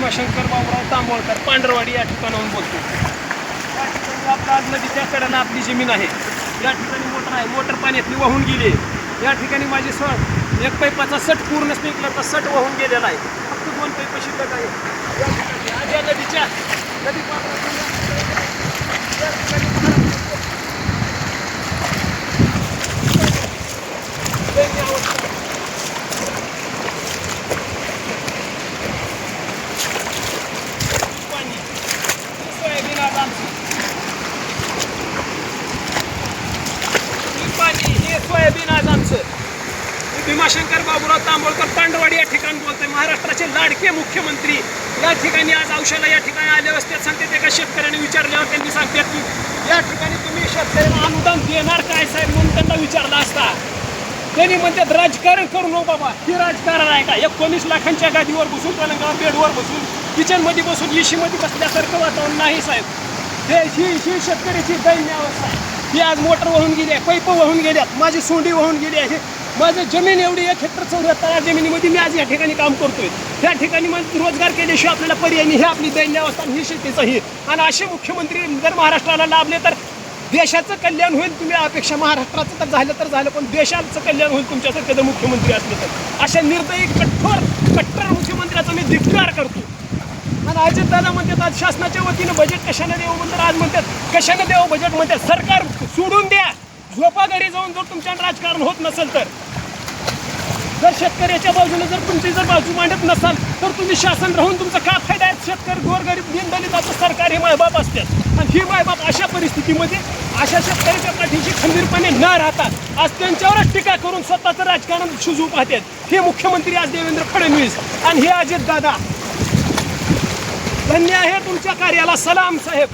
भीमाशंकर बाबूराव तांबोळकर पांढरवाडी या ठिकाणाहून बोलतो. या ठिकाणी आपला आज नदीच्या कडेला आपली जमीन आहे. या ठिकाणी मोटर आहे. मोटर पाण्यातली वाहून गेली आहे. या ठिकाणी माझी सण एक पैपाचा सट पूर्ण स्प्रिंकलरचा सट वाहून गेलेला आहे. फक्त दोन पैप शिल्लक आहे या ठिकाणी आज या नदीच्या नदी पात्रातून या ठिकाणी महाराष्ट्राचे दैन्य अवस्था पाणी सोयाबीन आज आमची ही पाणी हे सोयाबीन आज आमचं. मी भीमाशंकर बाबुराव तांबोळकर तांडवाडी या ठिकाणी बोलतोय. महाराष्ट्राचे लाडके मुख्यमंत्री या ठिकाणी आज औषधा या ठिकाणी आले असतात. सांगते एका शेतकऱ्याने विचारल्यावर त्यांनी सांगतात की या ठिकाणी तुम्ही शेतकऱ्यांना अनुदान देणार काय साहेब? म्हणून त्यांना विचारला असता. त्यांनी म्हणतात राजकारण करू नको बाबा. हे राजकारण आहे का? एकोणीस लाखांच्या गादीवर बसून पलंगावर बेडवर बसून किचनमध्ये बसून इशीमध्ये बसल्यासारखं वातावरण नाही साहेब. हे ही ही शेतकऱ्याची दैन्य अवस्था आहे. ही आज मोटर वाहून गेली आहे पैप वाहून गेल्यात माझी सोंडी वाहून गेली आहे. माझं जमीन एवढी एक हेक्टर चौऱ्याहत्तर जमिनीमध्ये मी आज या ठिकाणी काम करतोय. त्या ठिकाणी मग रोजगार केल्याशिवाय आपल्याला पर्याय नाही हे आपली दैन्य अवस्था ही शेतीचं ही आणि असे मुख्यमंत्री जर महाराष्ट्राला लाभले तर देशाचं कल्याण होईल तुम्ही अपेक्षा महाराष्ट्राचं तर झालं तर झालं पण देशाचं कल्याण होईल तुमच्यासारखं जर मुख्यमंत्री असले तर. अशा निर्दयी कठोर दादा म्हणतात आज शासनाच्या वतीनं बजेट कशाने देऊ म्हणतात? आज म्हणतात कशाने देऊ बजेट म्हणतात? सरकार सोडून द्या. झोपा घरी जाऊन जर तुमच्या राजकारण होत नसेल तर. जर शेतकऱ्याच्या बाजूने जर तुमची जर बाजू मांडत नसाल तर तुम्ही शासन राहून तुमचा का फायदा आहे? शेतकरी गोरगरीब दीनदलिताचं सरकार हे मायबाप असतात. आणि ही मायबाप अशा परिस्थितीमध्ये अशा शेतकऱ्याच्या पाठीशी खंबीरपणे न राहतात. आज त्यांच्यावरच टीका करून स्वतःचं राजकारण शिजू पाहतात. हे मुख्यमंत्री आज देवेंद्र फडणवीस आणि हे अजित दादा धन्य आहे तुमच्या कार्याला. सलाम साहेब.